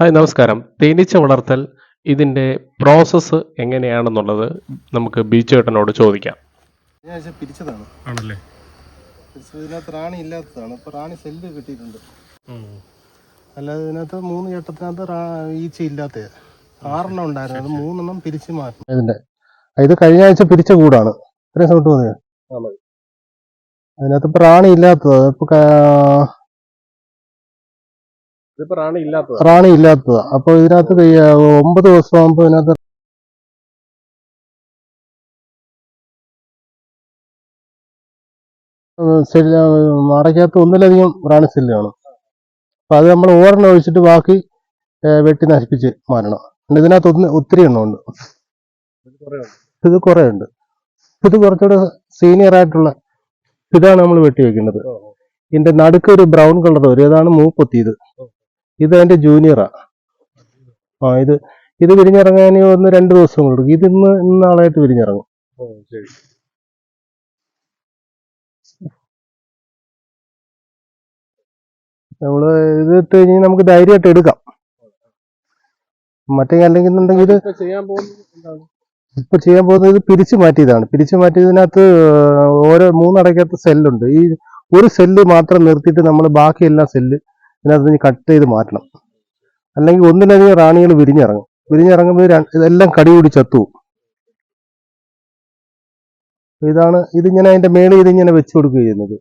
Hi നമസ്കാരം. തേനീച്ച വളർത്തൽ ഇതിന്റെ പ്രോസസ്സ് എങ്ങനെയാണെന്നുള്ളത് നമുക്ക് ബീച്ചേട്ടനോട് ചോദിക്കാം. കഴിഞ്ഞ പിരിച്ചതാണ്. ആണല്ലേ? പിരിച്ചത് ഇതിനകത്ത് റാണി ഇല്ലാത്തതാണ്. ഇപ്പൊ റാണി സെല്ല് കിട്ടിയിട്ടുണ്ട്. അല്ലാതെ ഇതിനകത്ത് മൂന്ന് ചട്ടത്തിനകത്ത് റാ- ഈച്ച ഇല്ലാത്ത ആറെണ്ണം ഉണ്ടായിരുന്നു. അത് മൂന്നെണ്ണം പിരിച്ചു മാറ്റണം ഇതിന്റെ. ഇത് കഴിഞ്ഞ ആഴ്ച പിരിച്ച കൂടാണ്. ഇത്രയും സമയത്ത് മതി. അതിനകത്ത് ഇപ്പൊ റാണി ഇല്ലാത്തത്. ഇപ്പൊ ക- റാണി ഇല്ലാത്തത്. അപ്പൊ ഇതിനകത്ത് ഒമ്പത് ദിവസം ആകുമ്പോ ഇതിനകത്ത് സെല്ല് മറയ്ക്കകത്ത് ഒന്നിലധികം റാണി സെല്ലാണ് അപ്പോൾ അപ്പൊ അത് നമ്മൾ ഓരെണ്ണം ഒഴിച്ചിട്ട് ബാക്കി വെട്ടി നശിപ്പിച്ച് മാറണം ഇതിനകത്ത് ഒന്ന് ഒത്തിരി എണ്ണം ഉണ്ട്. ഇത് കുറെ ഉണ്ട്. ഇത് കുറച്ചുകൂടെ സീനിയർ ആയിട്ടുള്ള ഇതാണ് നമ്മൾ വെട്ടി വെക്കേണ്ടത്. ഇതിന്റെ നടുക്ക് ഒരു ബ്രൗൺ കളർ വരും. ഇതാണ് മൂപ്പൊത്തിയത്. ഇത് അതിന്റെ ജൂനിയറാ ആ. ഇത് ഇത് വിരിഞ്ഞിറങ്ങാൻ ഒന്ന് രണ്ട് ദിവസം കൊടുക്കും ഇത് ഇന്ന് ഇന്ന് നാളായിട്ട് വിരിഞ്ഞിറങ്ങും. നമ്മൾ ഇത് ഇട്ട് കഴിഞ്ഞാൽ നമുക്ക് ധൈര്യമായിട്ട് എടുക്കാം. മറ്റേ അല്ലെങ്കിൽ എന്നുണ്ടെങ്കിൽ ഇത് ഇപ്പൊ ചെയ്യാൻ പോകുന്നത് ഇപ്പൊ ചെയ്യാൻ പോകുന്നത് ഇത് പിരിച്ചു മാറ്റിയതാണ്. പിരിച്ചു മാറ്റിയതിനകത്ത് ഓരോ മൂന്നടയ്ക്കകത്ത് സെല്ലുണ്ട് ഈ ഒരു സെല്ല് മാത്രം നിർത്തിയിട്ട് നമ്മൾ ബാക്കി എല്ലാ സെല്ല് ഇതിനകത്ത് കട്ട് ചെയ്ത് മാറ്റണം. അല്ലെങ്കിൽ ഒന്നിലധികം റാണികൾ വിരിഞ്ഞിറങ്ങും. വിരിഞ്ഞിറങ്ങുമ്പോൾ ഇതെല്ലാം കടി കൂടി ചത്തു ഇതാണ് ഇതിങ്ങനെ അതിന്റെ മേളിൽ ഇതിങ്ങനെ വെച്ചു കൊടുക്കുക ചെയ്യുന്നത്.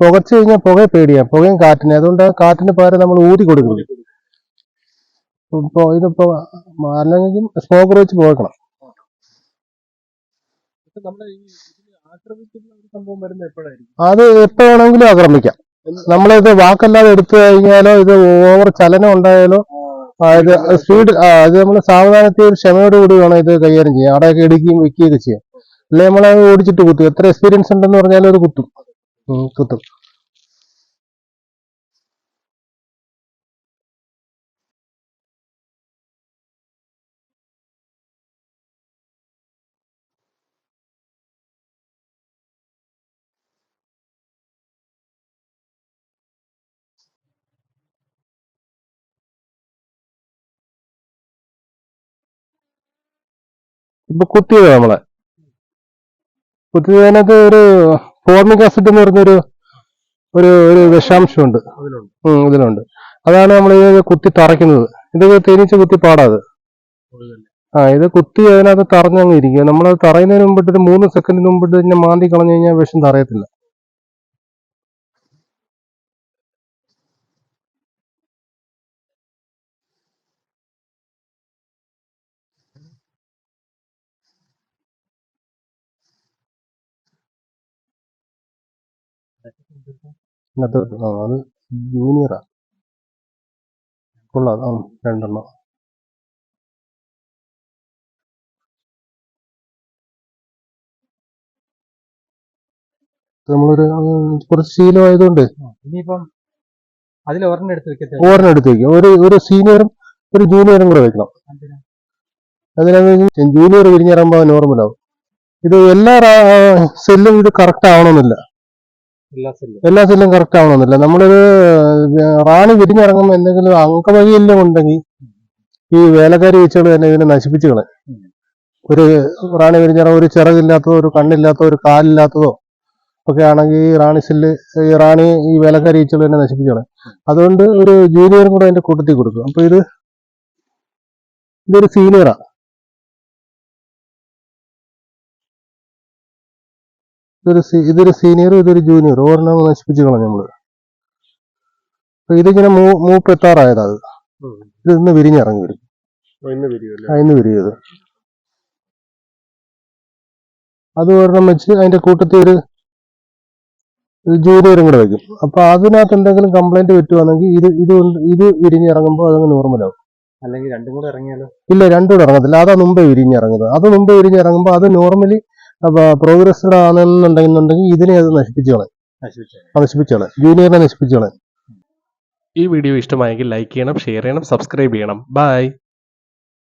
പുകച്ചു കഴിഞ്ഞാൽ പുകയെ പേടിയാ. പുകയും കാറ്റിനെ. അതുകൊണ്ട് കാറ്റിന് പകരം നമ്മൾ ഊതി കൊടുക്കുന്നു. ഇപ്പൊ ഇതിപ്പോ അല്ലെങ്കിൽ സ്മോക്കർ വെച്ച് പോകണം അത് എപ്പോ വേണമെങ്കിലും ആക്രമിക്കാം നമ്മളിത് വാക്കല്ലാതെ എടുത്തു കഴിഞ്ഞാലോ ഇത് ഓവർ ചലനം ഉണ്ടായാലോ ഇത് സ്പീഡ് അത് നമ്മൾ സാവധാനത്തിൽ ഒരു ക്ഷമയോട് കൂടി വേണം ഇത് കൈകാര്യം ചെയ്യാം അവിടെയൊക്കെ ഇടിക്കുകയും വെക്കുകയൊക്കെ ചെയ്യാം. അല്ലെങ്കിൽ നമ്മൾ ഓടിച്ചിട്ട് കുത്തും. എത്ര എക്സ്പീരിയൻസ് ഉണ്ടെന്ന് പറഞ്ഞാലും അത് കുത്തും. കുത്തും ഇപ്പൊ കുത്തിയത് നമ്മളെ. കുത്തിയതിനകത്ത് ഒരു ഫോർമിക് ആസിഡ് എന്ന് പറഞ്ഞൊരു ഒരു ഒരു വിഷാംശമുണ്ട്. ഇതിലുണ്ട് അതാണ് നമ്മൾ ഇത് കുത്തി തറയ്ക്കുന്നത്. ഇത് തേനീച്ച കുത്തി പാടാത്. ആ ഇത് കുത്തി അതിനകത്ത് തറഞ്ഞങ്ങ് ഇരിക്കുക. നമ്മൾ തറയുന്നതിന് മുമ്പിട്ട് ഒരു മൂന്ന് സെക്കൻഡിന് മുമ്പിട്ട് ഇതിനെ മാന്തി കളഞ്ഞു കഴിഞ്ഞാൽ വിഷം തറയത്തില്ല. ഇതിനകത്ത് ആ, അത് ജൂനിയറാ കൊള്ളാം ആ രണ്ടെണ്ണം. നമ്മളൊരു കുറച്ച് ശീലമായതുകൊണ്ട് ഇനിയിപ്പം അതിൽ ഒരെണ്ണം എടുത്ത് ഓരെണ്ണം എടുത്ത് വെക്കും. ഒരു ഒരു സീനിയറും ഒരു ജൂനിയറും കൂടെ വെക്കണം. അതിനകത്ത് ജൂനിയർ വിരിഞ്ഞിറങ്ങുമ്പോൾ നോർമലാവും ഇത് എല്ലാ സെല്ലും ഇത് കറക്റ്റ് ആവണമെന്നില്ല. എല്ലാ സെല്ലും. കറക്റ്റ് ആവണമെന്നില്ല. നമ്മളൊരു റാണി വിരിഞ്ഞിറങ്ങുമ്പോൾ എന്തെങ്കിലും അംഗവൈകല്യം ഉണ്ടെങ്കിൽ ഈ വേലക്കാരി വെച്ചുകൾ തന്നെ ഇതിനെ നശിപ്പിച്ചു കളയും ഒരു റാണി വിരിഞ്ഞിറങ്ങും ഒരു ചിറകില്ലാത്തതോ ഒരു കണ്ണില്ലാത്തതോ ഒരു കാലില്ലാത്തതോ ഒക്കെ ആണെങ്കിൽ ഈ റാണി സെല്ല് ഈ റാണി ഈ വേലക്കാരി ഈച്ചകൾ തന്നെ നശിപ്പിച്ചു കളയും അതുകൊണ്ട് ഒരു ജൂനിയറും കൂടെ അതിന്റെ കൂട്ടത്തിൽ കൊടുക്കും. അപ്പൊ ഇത് ഇതൊരു സീനിയറാ ഇതൊരു സീ- ഇതൊരു സീനിയറും ഇതൊരു ജൂനിയറും. ഒരെണ്ണം നശിപ്പിച്ച് കളഞ്ഞു നമ്മൾ. അപ്പൊ ഇതിങ്ങനെ മൂ മൂപ്പെത്താറായതാ അത്. ഇത് ഇന്ന് വിരിഞ്ഞിറങ്ങി വരും. ഇന്ന് വിരിയത് അത് ഒരെണ്ണം വെച്ച് അതിന്റെ കൂട്ടത്തിൽ ഒരു ജൂനിയറും കൂടെ വെക്കും. അപ്പൊ അതിനകത്ത് എന്തെങ്കിലും കംപ്ലൈന്റ് പറ്റുവാണെങ്കിൽ ഇത് ഇത് കൊണ്ട് ഇത് വിരിഞ്ഞിറങ്ങുമ്പോൾ അതങ്ങ് നോർമലാവും അല്ലെങ്കിൽ രണ്ടും കൂടെ ഇറങ്ങിയാലോ? ഇല്ല രണ്ടും കൂടെ ഇറങ്ങത്തില്ല. അതാ മുമ്പേ വിരിഞ്ഞിറങ്ങുന്നത്. അത് മുമ്പേ വിരിഞ്ഞിറങ്ങുമ്പോൾ അത് നോർമലി പ്രോഗ്രസ്ഡ് ആണെന്നുണ്ടെന്നുണ്ടെങ്കിൽ ഇതിനെ അത് നശിപ്പിച്ചു കളയും നശിപ്പിച്ചു കളയും ജൂനിയറിനെ നശിപ്പിച്ചു കളയും ഈ വീഡിയോ ഇഷ്ടമായെങ്കിൽ ലൈക്ക് ചെയ്യണം ഷെയർ ചെയ്യണം സബ്സ്ക്രൈബ് ചെയ്യണം. ബൈ.